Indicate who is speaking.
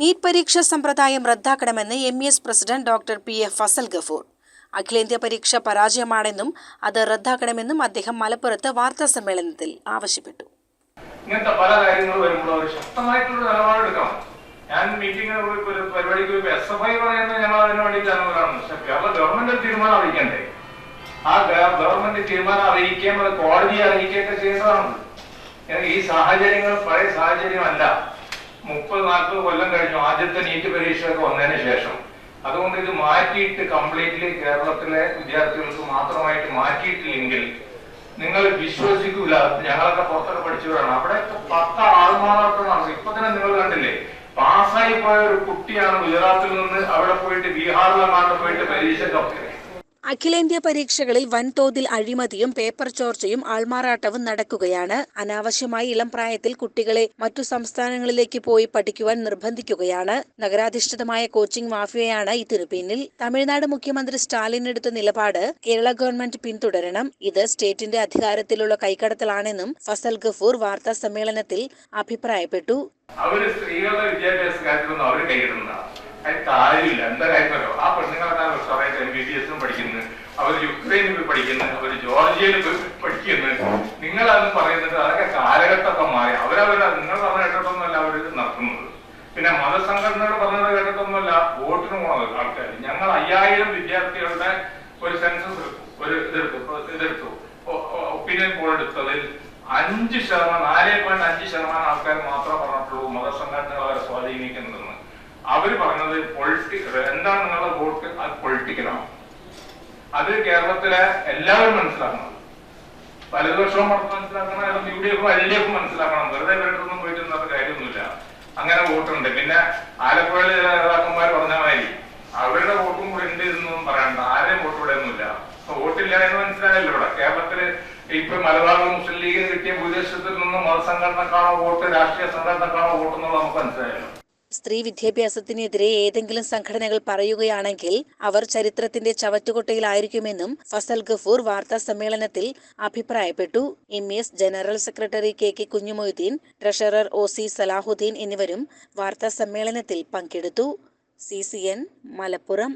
Speaker 1: NEET പരീക്ഷാ സമ്പ്രദായം റദ്ദാക്കണമെന്ന് M E S president doctor P A Fazal Gafoor. അഖിലേന്ത്യാ പരീക്ഷ പരാജയമാണെന്നും അത് റദ്ദാക്കണമെന്നും അദ്ദേഹം മലപ്പുറത്ത് വാർത്താ സമ്മേളനത്തിൽ ആവശ്യപ്പെട്ടു.
Speaker 2: ഇങ്ങനത്തെ പല കാര്യങ്ങളും വരുമ്പോൾ അവർ ശക്തമായിട്ടുള്ള നിലപാടെടുക്കണം ഞാൻ ഒരു പരിപാടിക്ക് പോയി എസ് എഫ് ഐ പറയുന്നത് ഞങ്ങൾ അതിന് വേണ്ടിയിട്ടാണ് ചാനലാണ് പക്ഷെ കേരള ഗവൺമെന്റ് തീരുമാനം അറിയിക്കണ്ടേ? ആ ഗവൺമെന്റ് തീരുമാനം അറിയിക്കുകയും കോടതിയെ അറിയിക്കുകയൊക്കെ ചെയ്യേണ്ടതാണ്. ഈ സാഹചര്യങ്ങൾ പഴയ സാഹചര്യമല്ല. മുപ്പത് നാൽപ്പത് കൊല്ലം കഴിഞ്ഞു ആദ്യത്തെ നീറ്റ് പരീക്ഷയൊക്കെ വന്നതിന് ശേഷം. അതുകൊണ്ട് ഇത് മാറ്റിയിട്ട് കംപ്ലീറ്റ്ലി കേരളത്തിലെ വിദ്യാർത്ഥികൾക്ക് മാത്രമായിട്ട് മാറ്റിയിട്ടില്ലെങ്കിൽ നിങ്ങൾ വിശ്വസിക്കൂല. ഞങ്ങളൊക്കെ പുറത്തൊക്കെ പഠിച്ചവരാണ്. അവിടെ പത്ത് ആൾമാറാട്ടം നടന്നു ഇപ്പൊ തന്നെ നിങ്ങൾ കണ്ടില്ലേ? പാസ്സായി പോയ ഒരു കുട്ടിയാണ് ഗുജറാത്തിൽ നിന്ന് അവിടെ പോയിട്ട് ബീഹാറിലെങ്ങാണ്ട് പോയിട്ട് പരീക്ഷ ഒക്കെ
Speaker 1: അഖിലേന്ത്യാ പരീക്ഷകളിൽ വൻതോതിൽ അഴിമതിയും പേപ്പർ ചോർച്ചയും ആൾമാറാട്ടവും നടക്കുകയാണ്. അനാവശ്യമായി ഇളം പ്രായത്തിൽ കുട്ടികളെ മറ്റു സംസ്ഥാനങ്ങളിലേക്ക് പോയി പഠിക്കുവാൻ നിർബന്ധിക്കുകയാണ്. നഗരാധിഷ്ഠിതമായ കോച്ചിംഗ് മാഫിയയാണ് ഇതിനു പിന്നിൽ. തമിഴ്നാട് മുഖ്യമന്ത്രി സ്റ്റാലിൻ എടുത്ത നിലപാട് കേരള ഗവൺമെന്റ് പിന്തുടരണം. ഇത് സ്റ്റേറ്റിന്റെ അധികാരത്തിലുള്ള കൈക്കടത്തലാണെന്നും ഫസൽ ഗഫൂർ വാർത്താ സമ്മേളനത്തിൽ അഭിപ്രായപ്പെട്ടു.
Speaker 2: അവർ സ്ത്രീകളുടെ വിദ്യാഭ്യാസ കാര്യത്തിലൊന്നും അവർ കൈയിടുന്നതാണ് കാര്യമില്ല. എന്താ കാര്യമല്ലോ ആ എം ബി പഠിക്കുന്നത് അവർ യുക്രൈനിൽ പോയി പഠിക്കുന്നത് അവർ ജോർജിയയിൽ പോയി പഠിക്കുന്നത് നിങ്ങളതെന്ന് പറയുന്നത് അതൊക്കെ കാലഘട്ടമൊക്കെ മാറി. അവരവർ നിങ്ങൾ പറഞ്ഞ കേട്ടിട്ടൊന്നുമല്ല അവർ നടത്തുന്നത്. പിന്നെ മതസംഘടനകൾ പറഞ്ഞത് കേട്ടിട്ടൊന്നുമല്ല വോട്ടിന് പോണത് ആൾക്കാർ ഞങ്ങൾ അയ്യായിരം വിദ്യാർത്ഥികളുടെ ഒരു സെൻസസ് ഒരു ഇതെടുത്തു ഇതെടുത്തു. ഒപ്പീനിയൻ പോൾ എടുത്തതിൽ അഞ്ച് ശതമാനം നാല് പോയിന്റ് അഞ്ച് ശതമാനം ആൾക്കാർ മാത്രമേ പറഞ്ഞിട്ടുള്ളൂ മതസംഘടനകൾ അവരെ സ്വാധീനിക്കുന്നുണ്ടെന്ന് അവർ പറഞ്ഞത് പൊളിറ്റിക്കൽ എന്താണ് നിങ്ങളുടെ വോട്ട്? അത് പൊളിറ്റിക്കലാണ് അത് കേരളത്തിലെ എല്ലാവരും മനസ്സിലാക്കണം. വലതുപക്ഷവും മനസ്സിലാക്കണം യു ഡി എഫും എൽ ഡി എഫും മനസ്സിലാക്കണം. വെറുതെ ഇവരുടെ പോയിട്ട് കാര്യമൊന്നുമില്ല. അങ്ങനെ വോട്ടുണ്ട്. പിന്നെ ആലപ്പുഴയിലെ ചില നേതാക്കന്മാർ പറഞ്ഞ മാതിരി അവരുടെ വോട്ടും കൂടെ ഉണ്ട് എന്നൊന്നും പറയണ്ട. ആരെയും വോട്ട് ഇവിടെ ഒന്നുമില്ല. വോട്ടില്ല എന്ന് മനസ്സിലായല്ലോ ഇവിടെ. കേരളത്തിൽ ഇപ്പൊ മലബാർ മുസ്ലിം ലീഗിന് കിട്ടിയ ഭൂരിപക്ഷത്തിൽ നിന്ന് മതസംഘടനക്കാണോ വോട്ട് രാഷ്ട്രീയ സംഘടനക്കാണോ വോട്ട് എന്നുള്ളത് നമുക്ക് മനസ്സിലായല്ലോ.
Speaker 1: സ്ത്രീ വിദ്യാഭ്യാസത്തിനെതിരെ ഏതെങ്കിലും സംഘടനകൾ പറയുകയാണെങ്കിൽ അവർ ചരിത്രത്തിന്റെ ചവറ്റുകൊട്ടയിലായിരിക്കുമെന്നും ഫസൽ ഗഫൂർ വാർത്താ സമ്മേളനത്തിൽ അഭിപ്രായപ്പെട്ടു. M. S. General secretary K. K. Kunhumoideen treasurer O. C. Salahuddin എന്നിവരും വാർത്താ സമ്മേളനത്തിൽ പങ്കെടുത്തു. സി. സി. എൻ. മലപ്പുറം.